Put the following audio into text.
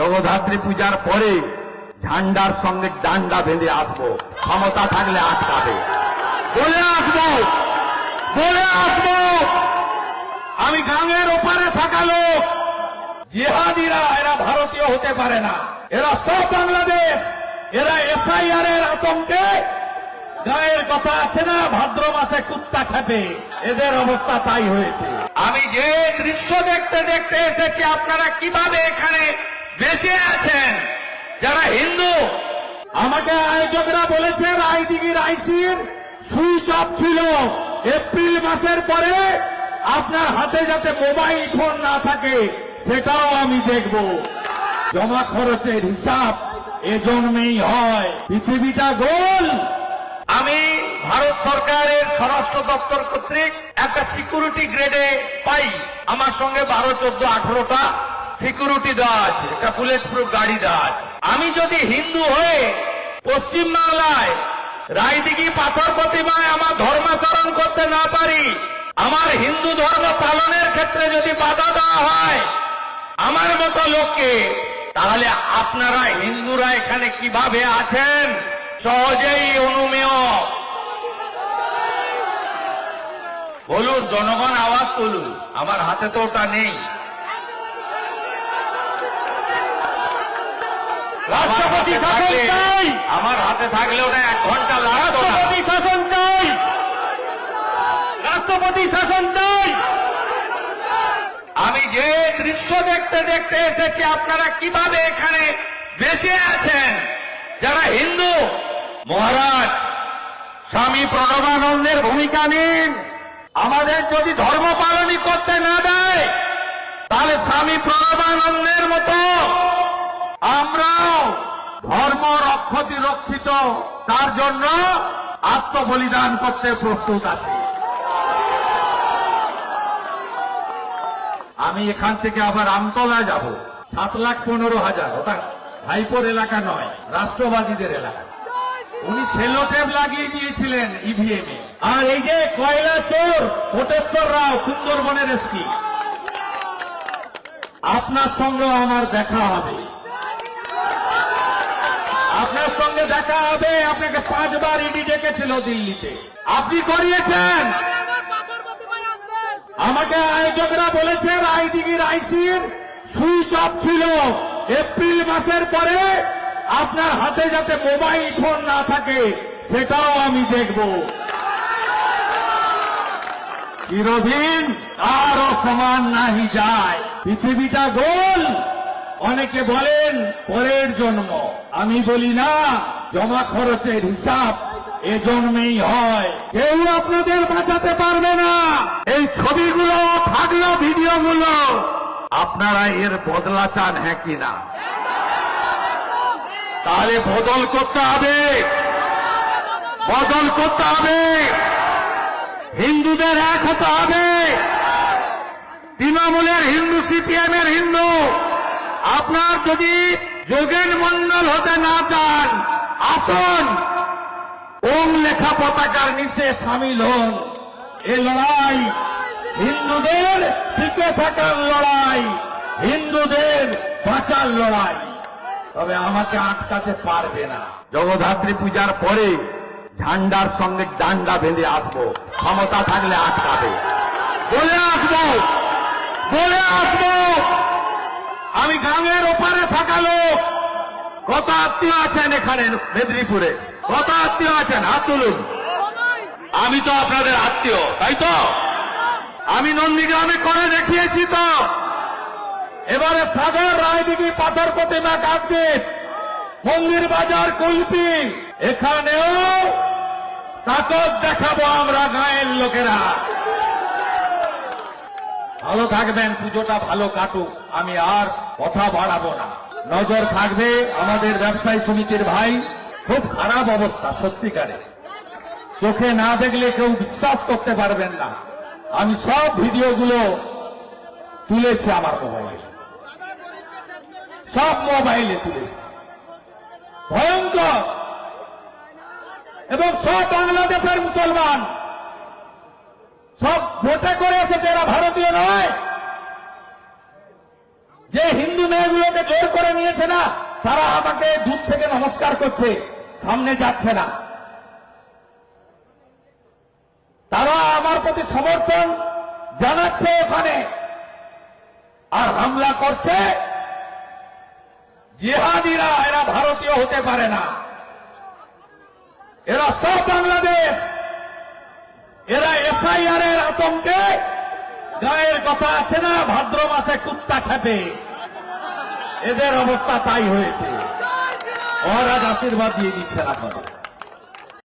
জগদ্ধাত্রী পূজার পরে ঝান্ডার সঙ্গে ডান্ডা বেঁধে আসব। ক্ষমতা থাকলে আটকাবে। বলে আসব। বলে আসব। আমি গাঙের ওপারে থাকা লোক। জিহাদিরা, এরা ভারতীয় হতে পারে না। এরা সব বাংলাদেশ। এরা এসআইআর এর আতঙ্কে। গায়ের কথা আছে না, ভাদ্র মাসে কুত্তা খাবে এদের অবস্থা তাই হয়েছে। আমি যে দৃশ্য দেখতে দেখতে এসেছি, আপনারা কীভাবে এখানে বেঁচে আছেন যারা হিন্দু। আমাকে আয়োজকরা বলেছে রায়দিঘির আইসির সুইচ অফ ছিল। এপ্রিল মাসের পরে আপনার হাতে যাতে মোবাইল ফোন না থাকে সেটাও আমি দেখব। জমা খরচের হিসাব এজন্যই হয়। পৃথিবীটা গোল। আমি ভারত সরকারের স্বরাষ্ট্র দপ্তর কর্তৃক একটা সিকিউরিটি গ্রেডে পাই। আমার সঙ্গে বারো চোদ্দ আঠারোটা সিকিউরিটি দেওয়া আছে, একটা বুলেট প্রুফ গাড়ি দেওয়া আছে। আমি যদি হিন্দু হয়ে পশ্চিম বাংলায় রায়দিঘি পাথর প্রতিমায় আমার ধর্মাচরণ করতে না পারি, আমার হিন্দু ধর্ম পালনের ক্ষেত্রে যদি বাধা দেওয়া হয় আমার মতো লোককে, তাহলে আপনারা হিন্দুরা এখানে কীভাবে আছেন? সহজেই অনুমেয়। বলুন, জনগণ আওয়াজ তুলুন। আমার হাতে তো ওটা নেই। রাষ্ট্রপতি শাসন চাই। আমার হাতে থাকলে ওটা এক ঘণ্টা লাগতো রাষ্ট্রপতি শাসন চাই। রাষ্ট্রপতি শাসন চাই। আমি যে দৃশ্য দেখতে দেখতে এসেছি আপনারা কীভাবে এখানে বেঁচে আছেন? যারা হিন্দু মহারাজ স্বামী প্রণবানন্দের ভূমিকা নিন। আমাদের যদি ধর্ম পালনই করতে না দেয় তাহলে স্বামী প্রণবানন্দের মতো আমরাও ধর্ম রক্ষতি রক্ষিত, তার জন্য আত্মবলিদান করতে প্রস্তুত আছি। আমি এখান থেকে আবার আমতলা যাব। সাত লাখ পনেরো হাজার, ওটা ভাইপোর এলাকা নয়, রাষ্ট্রবাদীদের এলাকা। উনি সেলো টেপ লাগিয়ে দিয়েছিলেন ইভিএম এ। আর এই যে কয়লা চোর, কোটেশ্বর রাও, সুন্দরবনের এসপি। আপনার সঙ্গে আমার দেখা হবে। আপনার দেখা হবে, আপনাকে পাঁচবার ইডি ডেকেছিল দিল্লিতে। আপনি করিয়েছেন? আমাকে আয়োজকরা বলেছে রায়দিঘির আইসির সুইচ অফ ছিল। এপ্রিল মাসের পরে আপনার হাতে যাতে মোবাইল ফোন না থাকে, সেটাও আমি দেখব। চিরদিন কারও সমান নাহি যায়। পৃথিবীটা গোল অনেকে বলেন, পরের জন্ম। আমি বলি, না, জমা খরচের হিসাব এ জন্মেই হয়। কেউ আপনাদের বাঁচাতে পারবে না। এই ছবিগুলো থাকল ভিডিওগুলো। আপনারা এর বদলা চান হ্যাঁ কিনা তাহলে বদল করতে হবে। বদল করতে হবে। হিন্দুদের এক হতে হবে। তৃণমূলের হিন্দু সিপিএম এর আপনার যদি যোগেন মন্ডল হতে না চান, আসুন। ওম লেখা পতাকার নিচে সামিল হন। এ লড়াই হিন্দুদের টিকে থাকার লড়াই, হিন্দুদের বাঁচার লড়াই। তবে আমাকে আটকাতে পারবে না। জগদ্ধাত্রী পূজার পরে ঝান্ডার সঙ্গে ডান্ডা বেঁধে আসব। ক্ষমতা থাকলে আটকাবে। বলে আসব। বলে আসব। আমি গাঙের ওপারে থাকা লোক। কত আত্মীয় আছেন এখানে মেদিনীপুরে? কত আত্মীয় আছেন? হাত তুলুন। আমি তো আপনাদের আত্মীয়, তাই তো? আমি নন্দীগ্রামে করে দেখিয়েছি তো। এবারে সাগর রায়দিঘি পাথর প্রতিমা কাকদ্বীপ, মন্দির বাজার কুলপি, এখানেও তাকত দেখাবো আমরা গায়ের লোকেরা। ভালো থাকবেন, পুজোটা ভালো কাটুক। আমি আর কথা বাড়াবো না। নজর থাকবে আমাদের ব্যবসায়ী সমিতির ভাই, খুব খারাপ অবস্থা, সত্যিকারে। চোখে না দেখলে কেউ বিশ্বাস করতে পারবেন না। আমি সব ভিডিওগুলো তুলেছি আমার মোবাইলে। সব মোবাইলে তুলেছি। ভয়ঙ্কর! এবং সব বাংলাদেশের মুসলমান। সব ভোটে করে এসেছে এরা ভারতীয় নয়। যে হিন্দু মেয়েগুলোকে জোর করে নিয়েছে না, তারা আমাকে দূর থেকে নমস্কার করছে, সামনে যাচ্ছে না। তারা আমার প্রতি সমর্থন জানাচ্ছে ওখানে। আর হামলা করছে, জিহাদিরা, এরা ভারতীয় হতে পারে না। এরা সব বাংলাদেশ। এরা এসআইআর এর আতঙ্কে গায়ের কথা আছে না, ভাদ্র মাসে কুত্তা খেতে এদের অবস্থা তাই হয়েছে। অরাজ আশীর্বাদ দিয়ে দিচ্ছে আপনাদের।